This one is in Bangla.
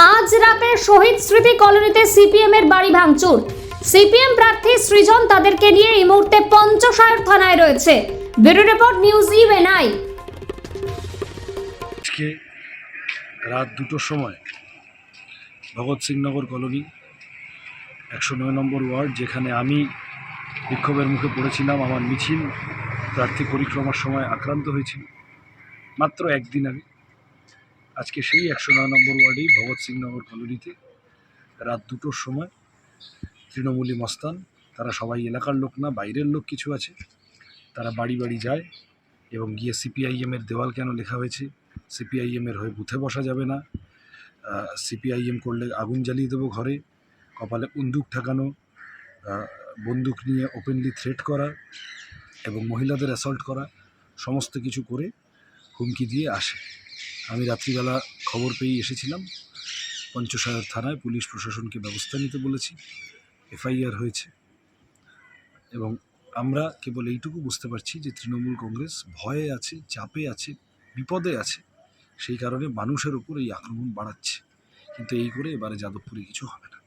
রাতের শহীদ স্মৃতি কলোনিতে সিপিএম এর বাড়ি ভাঙচুর। সিপিএম প্রার্থী সৃজন তাদেরকে নিয়ে এই মুহূর্তে পঞ্চশায়র থানায় রয়েছে। ব্যুরো রিপোর্ট, নিউজ ইভেনআই আজকে রাত দুটোর সময় ভগৎ সিং নগর কলোনি, একশো নয় নম্বর ওয়ার্ড, যেখানে আমি বিক্ষোভের মুখে পড়েছিলাম, আমার মিছিল প্রার্থী পরিক্রমার সময় আক্রান্ত হয়েছিল। মাত্র একদিন আগে। আজকে সেই একশো নয় নম্বর ওয়ার্ডেই ভগৎ সিং নগর কলোনিতে রাত দুটোর সময় তৃণমূলী মস্তান, তারা সবাই এলাকার লোক না, বাইরের লোক কিছু আছে, তারা বাড়ি বাড়ি যায় এবং গিয়ে সিপিআইএমের দেওয়াল কেন লেখা হয়েছে? সিপিআইএমের হয়ে বুথে বসা যাবে না। সিপিআইএম করলে আগুন জ্বালিয়ে দেবো ঘরে, কপালে বন্দুক ঠেকানো বন্দুক নিয়ে ওপেনলি থ্রেট করা এবং মহিলাদের অ্যাসল্ট করা, সমস্ত কিছু করে হুমকি দিয়ে আসে। আমি রাত্রিবেলা খবর পেয়ে এসেছিলাম। পঞ্চশায়র থানায় পুলিশ প্রশাসনকে ব্যবস্থা নিতে বলেছি। এফআইআর হয়েছে। এবং আমরা কেবল এইটুকু বুঝতে পারছি যে তৃণমূল কংগ্রেস ভয়ে আছে, চাপে আছে, বিপদে আছে। সেই কারণে মানুষের উপর এই আক্রমণ বাড়াচ্ছে। কিন্তু এই করে এবারে যাদবপুরে কিছু হবে না।